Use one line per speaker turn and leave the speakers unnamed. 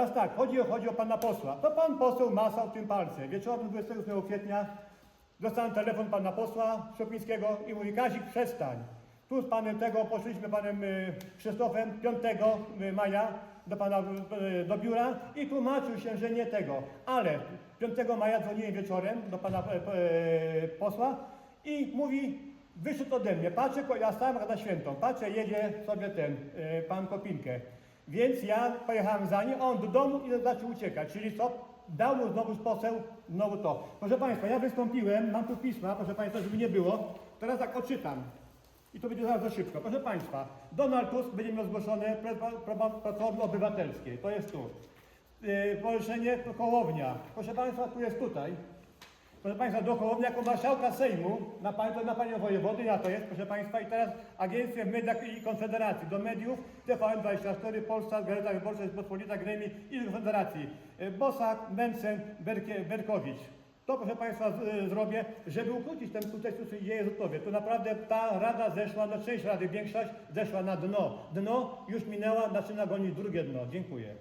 Teraz tak, chodzi o, chodzi o pana posła. To pan poseł masał tym palcem. Wieczorem 28 kwietnia dostałem telefon pana posła Szopińskiego i mówi Kazik przestań. Tu z panem tego poszliśmy panem y, Krzysztofem 5 y, maja do pana y, do biura i tłumaczył się, że nie tego. Ale 5 maja dzwoniłem wieczorem do pana posła i mówi wyszedł ode mnie. Patrzę, ja stałem na świętą. Patrzę, jedzie sobie ten pan Kopinkę. Więc ja pojechałem za nim, a on do domu i zaczął uciekać. Czyli co? Dał mu znowu poseł, znowu to. Proszę Państwa, ja wystąpiłem, mam tu pisma, proszę Państwa, żeby nie było. Teraz tak odczytam. I to będzie za szybko. Proszę Państwa, Donald Tusk będzie miał pre- Platformy Obywatelskiej. To jest tu. Yy, Poruszenie Kołownia. Proszę Państwa, tu jest tutaj. Proszę Państwa, do Hołowni jako marszałka Sejmu, na, pani, to na Panią Wojewody, na to jest, proszę Państwa, i teraz Agencja w Mediach i Konfederacji, do mediów, TVN24, Polsat, Gazeta Wyborcza, Rzeczpospolita, Gremi i Konfederacji. E, Bosak, Mencen, Berkowicz. To, proszę Państwa, z, y, zrobię, żeby ukrócić ten tutaj i Jezusowie. To naprawdę ta rada zeszła, no część rady, większość zeszła na dno. Dno już minęła, zaczyna gonić drugie dno. Dziękuję.